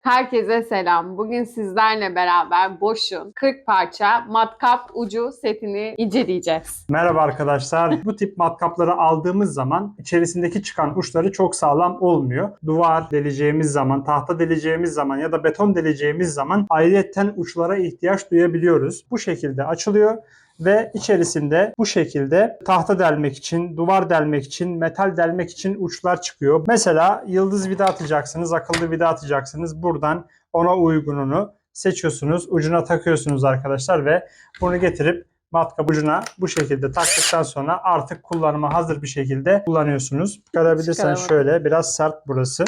Herkese selam. Bugün sizlerle beraber Bosch'un 40 parça matkap ucu setini inceleyeceğiz. Merhaba arkadaşlar. Bu tip matkapları aldığımız zaman içerisindeki çıkan uçları çok sağlam olmuyor. Duvar deleceğimiz zaman, tahta deleceğimiz zaman ya da beton deleceğimiz zaman ayrıyetten uçlara ihtiyaç duyabiliyoruz. Bu şekilde açılıyor ve içerisinde bu şekilde tahta delmek için, duvar delmek için, metal delmek için uçlar çıkıyor. Mesela yıldız vida atacaksınız, akıllı vida atacaksınız. Buradan ona uygununu seçiyorsunuz, ucuna takıyorsunuz arkadaşlar ve bunu getirip matkap ucuna bu şekilde taktıktan sonra artık kullanıma hazır bir şekilde kullanıyorsunuz. Çıkarabilirsen şöyle biraz sert burası.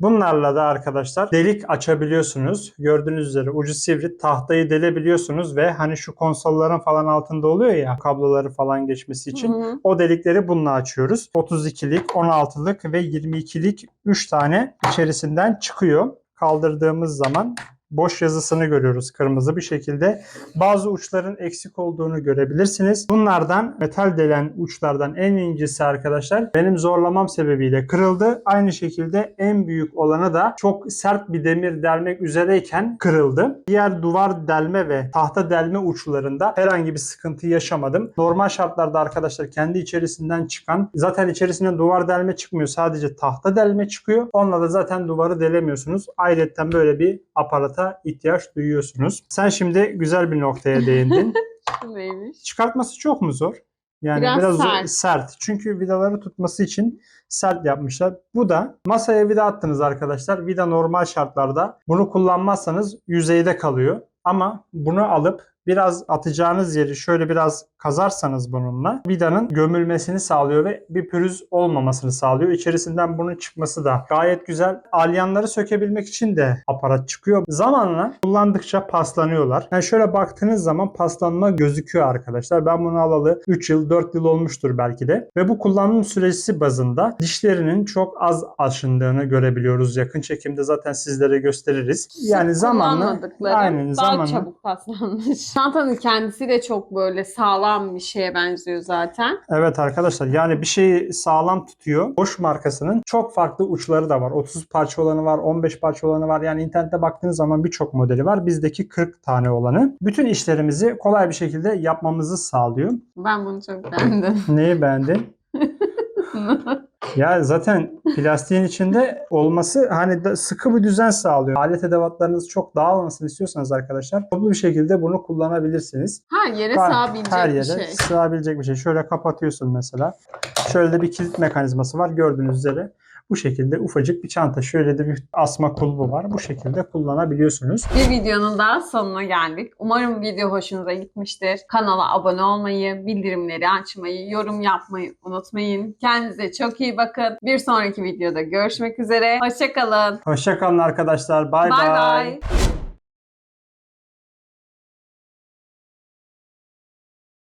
Bunlarla da arkadaşlar delik açabiliyorsunuz. Gördüğünüz üzere ucu sivri tahtayı delebiliyorsunuz ve hani şu konsolların falan altında oluyor ya kabloları falan geçmesi için. Hı hı. O delikleri bununla açıyoruz. 32'lik, 16'lık ve 22'lik 3 tane içerisinden çıkıyor. Kaldırdığımız zaman boş yazısını görüyoruz kırmızı bir şekilde. Bazı uçların eksik olduğunu görebilirsiniz. Bunlardan metal delen uçlardan en incisi arkadaşlar benim zorlamam sebebiyle kırıldı. Aynı şekilde en büyük olanı da çok sert bir demir delmek üzereyken kırıldı. Diğer duvar delme ve tahta delme uçlarında herhangi bir sıkıntı yaşamadım. Normal şartlarda arkadaşlar kendi içerisinden çıkan zaten içerisinde duvar delme çıkmıyor. Sadece tahta delme çıkıyor. Onunla da zaten duvarı delemiyorsunuz. Ayrıca böyle bir aparata ihtiyaç duyuyorsunuz. Sen şimdi güzel bir noktaya değindin. Neymiş? Çıkartması çok mu zor? Yani Biraz biraz, zor- sert. sert. Çünkü vidaları tutması için sert yapmışlar. Bu da masaya vida attınız arkadaşlar. Vida normal şartlarda bunu kullanmazsanız yüzeyde kalıyor. Ama bunu alıp biraz atacağınız yeri şöyle biraz kazarsanız bununla vidanın gömülmesini sağlıyor ve bir pürüz olmamasını sağlıyor. İçerisinden bunun çıkması da gayet güzel. Alyanları sökebilmek için de aparat çıkıyor. Zamanla kullandıkça paslanıyorlar. Yani şöyle baktığınız zaman paslanma gözüküyor arkadaşlar. Ben bunu alalı 3 yıl 4 yıl olmuştur belki de. Ve bu kullanım süresi bazında dişlerinin çok az aşındığını görebiliyoruz. Yakın çekimde zaten sizlere gösteririz. Yani zamanla aynen zamanla çabuk paslanmış. Çantanın kendisi de çok böyle sağlam bir şeye benziyor zaten. Evet arkadaşlar yani bir şeyi sağlam tutuyor. Bosch markasının çok farklı uçları da var. 30 parça olanı var, 15 parça olanı var. Yani internette baktığınız zaman birçok modeli var. Bizdeki 40 tane olanı. Bütün işlerimizi kolay bir şekilde yapmamızı sağlıyor. Ben bunu çok beğendim. Neyi beğendin? Ya zaten plastiğin içinde olması hani sıkı bir düzen sağlıyor. Alet edevatlarınız çok dağılmasını istiyorsanız arkadaşlar toplu bir şekilde bunu kullanabilirsiniz. Her yere Her- sığabilecek her bir yere şey. sığabilecek bir şey. Şöyle kapatıyorsun mesela. Şöyle de bir kilit mekanizması var gördüğünüz üzere. Bu şekilde ufacık bir çanta. Şöyle de bir asma kulbu var. Bu şekilde kullanabiliyorsunuz. Bir videonun daha sonuna geldik. Umarım video hoşunuza gitmiştir. Kanala abone olmayı, bildirimleri açmayı, yorum yapmayı unutmayın. Kendinize çok iyi bakın. Bir sonraki videoda görüşmek üzere. Hoşçakalın. Hoşçakalın arkadaşlar. Bay Bye bay. bye.